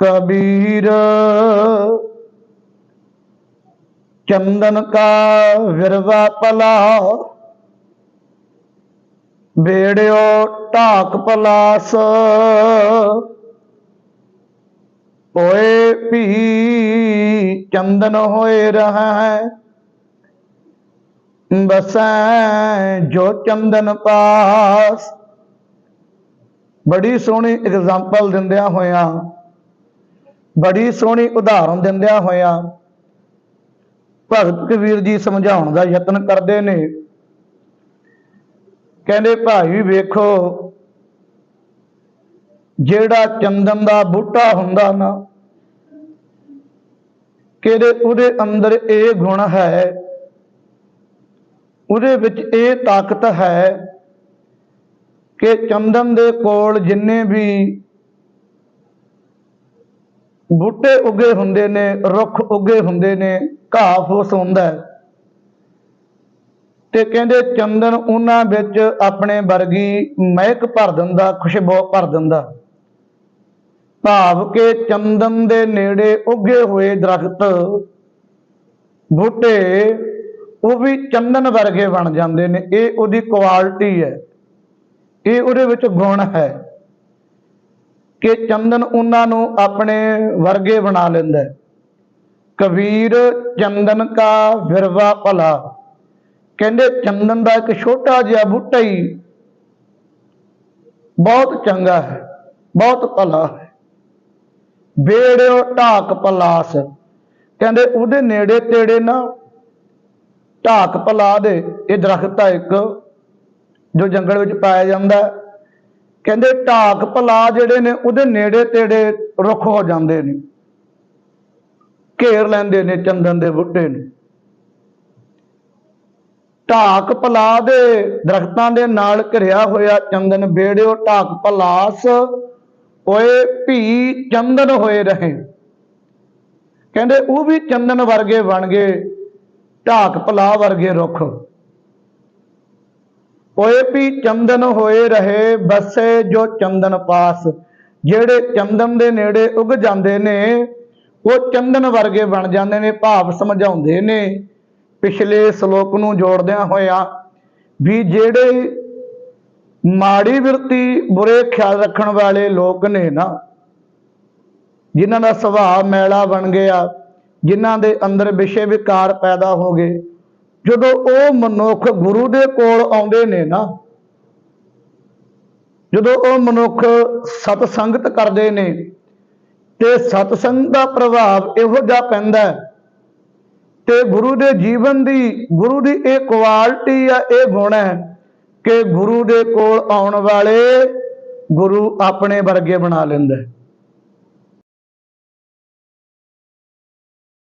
ਕਬੀਰ। ਚੰਦਨ ਕਾ ਵਿਰਵਾ ਪਲਾ ਬੇੜਿਓ ਢਾਕ ਪਲਾਸ। ਹੋਏ ਭੀ, ਚੰਦਨ ਹੋਏ ਰਹੈ ਬਸੈ ਜੋ ਚੰਦਨ ਪਾਸ। ਬੜੀ ਸੋਹਣੀ ਐਗਜ਼ਾਮਪਲ ਦਿੰਦਿਆਂ ਹੋਇਆਂ ਬੜੀ ਸੋਹਣੀ ਉਦਾਹਰਨ ਦਿੰਦਿਆਂ ਹੋਇਆਂ ਭਗਤ ਕਬੀਰ ਜੀ ਸਮਝਾਉਣ ਦਾ ਯਤਨ ਕਰਦੇ ਨੇ। ਕਹਿੰਦੇ, ਭਾਈ ਵੇਖੋ, ਜਿਹੜਾ ਚੰਦਨ ਦਾ ਬੂਟਾ ਹੁੰਦਾ ਨਾ, ਕਿਹਦੇ ਉਹਦੇ ਅੰਦਰ ਇਹ ਗੁਣ ਹੈ, ਉਹਦੇ ਵਿੱਚ ਇਹ ਤਾਕਤ ਹੈ ਕਿ ਚੰਦਨ ਦੇ ਕੋਲ ਜਿੰਨੇ ਵੀ ਬੂਟੇ ਉੱਗੇ ਹੁੰਦੇ ਨੇ, ਰੁੱਖ ਉੱਗੇ ਹੁੰਦੇ ਨੇ, ਘਾਹ ਫੂਸ ਹੁੰਦਾ ਹੈ। ਤੇ ਕਹਿੰਦੇ ਚੰਦਨ ਉਹਨਾਂ ਵਿੱਚ ਆਪਣੇ ਵਰਗੀ ਮਹਿਕ ਭਰ ਦਿੰਦਾ, ਖੁਸ਼ਬੂ ਭਰ ਦਿੰਦਾ। ਭਾਵ ਕਿ ਚੰਦਨ ਦੇ ਨੇੜੇ ਉੱਗੇ ਹੋਏ ਦਰਖਤ, ਬੂਟੇ ਉਹ ਵੀ ਚੰਦਨ ਵਰਗੇ ਬਣ ਜਾਂਦੇ ਨੇ। ਇਹ ਉਹਦੀ ਕੁਆਲਿਟੀ ਹੈ। ਇਹ ਉਹਦੇ ਵਿੱਚ ਗੁਣ ਹੈ। ਕਿ ਚੰਦਨ ਉਹਨਾਂ ਨੂੰ ਆਪਣੇ ਵਰਗੇ ਬਣਾ ਲੈਂਦਾ ਹੈ। ਕਬੀਰ ਚੰਦਨ ਕਾ ਵਿਰਵਾ ਭਲਾ। ਕਹਿੰਦੇ ਚੰਦਨ ਦਾ ਇੱਕ ਛੋਟਾ ਜਿਹਾ ਬੂਟਾ ਹੀ ਬਹੁਤ ਚੰਗਾ ਹੈ, ਬਹੁਤ ਭਲਾ ਹੈ। ਬੇੜਿਓ ਢਾਕ ਪਲਾਸ। ਕਹਿੰਦੇ ਉਹਦੇ ਨੇੜੇ ਤੇੜੇ ਨਾ ਢਾਕ ਪਲਾ ਦੇ, ਇਹ ਦਰਖਤ ਆ ਇੱਕ, ਜੋ ਜੰਗਲ ਵਿੱਚ ਪਾਇਆ ਜਾਂਦਾ ਕਹਿੰਦੇ ਢਾਕ ਪਲਾ ਜਿਹੜੇ ਨੇ ਉਹਦੇ ਨੇੜੇ ਤੇੜੇ ਰੁੱਖ ਹੋ ਜਾਂਦੇ ਨੇ। ਘੇਰ ਲੈਂਦੇ ਨੇ ਚੰਦਨ ਦੇ ਬੂਟੇ ਨੂੰ। ਢਾਕ ਪਲਾ ਦੇ ਦਰਖਤਾਂ ਦੇ ਨਾਲ ਘਿਰਿਆ ਹੋਇਆ ਚੰਦਨ ਬੇੜਿਓ ਢਾਕ ਪਲਾਸ ਓਏ ਭੀ ਚੰਦਨ ਹੋਏ ਰਹੇ। ਕਹਿੰਦੇ ਉਹ ਵੀ ਚੰਦਨ ਵਰਗੇ ਬਣ ਗਏ, ਢਾਕ ਪਲਾ ਵਰਗੇ ਰੁੱਖ। ਓਏ ਵੀ ਚੰਦਨ ਹੋਏ ਰਹੇ, ਬਸੇ ਜੋ ਚੰਦਨ ਪਾਸ। ਜਿਹੜੇ ਚੰਦਨ ਦੇ ਨੇੜੇ ਉਗ ਜਾਂਦੇ ਨੇ, ਉਹ ਚੰਦਨ ਵਰਗੇ ਬਣ ਜਾਂਦੇ ਨੇ, ਭਾਵ ਸਮਝਾਉਂਦੇ ਨੇ। ਪਿਛਲੇ ਸ਼ਲੋਕ ਨੂੰ ਜੋੜਦਿਆਂ ਹੋਇਆ ਵੀ ਜਿਹੜੇ ਮਾੜੀ ਬਿਰਤੀ ਬੁਰੇ ਖਿਆਲ ਰੱਖਣ ਵਾਲੇ ਲੋਕ ਨੇ ਨਾ, ਜਿਨ੍ਹਾਂ ਦਾ ਸੁਭਾਅ ਮੈਲਾ ਬਣ ਗਿਆ, ਜਿਨ੍ਹਾਂ ਦੇ ਅੰਦਰ ਵਿਸ਼ੇ ਵਿਕਾਰ ਪੈਦਾ ਹੋ ਗਏ ਜਦੋਂ ਉਹ ਮਨੁੱਖ ਗੁਰੂ ਦੇ ਕੋਲ ਆਉਂਦੇ ਨੇ ਨਾ, ਜਦੋਂ ਉਹ ਮਨੁੱਖ ਸਤ ਸੰਗਤ ਕਰਦੇ ਨੇ, ਤੇ ਸਤ ਸੰਗਤ ਦਾ ਪ੍ਰਭਾਵ ਇਹੋ ਜਿਹਾ ਪੈਂਦਾ ਤੇ ਗੁਰੂ ਦੇ ਜੀਵਨ ਦੀ, ਗੁਰੂ ਦੀ ਇਹ ਕੁਆਲਿਟੀ ਆ ਇਹ ਗੁਣ ਹੈ ਕਿ ਗੁਰੂ ਦੇ ਕੋਲ ਆਉਣ ਵਾਲੇ ਗੁਰੂ ਆਪਣੇ ਵਰਗੇ ਬਣਾ ਲੈਂਦਾ।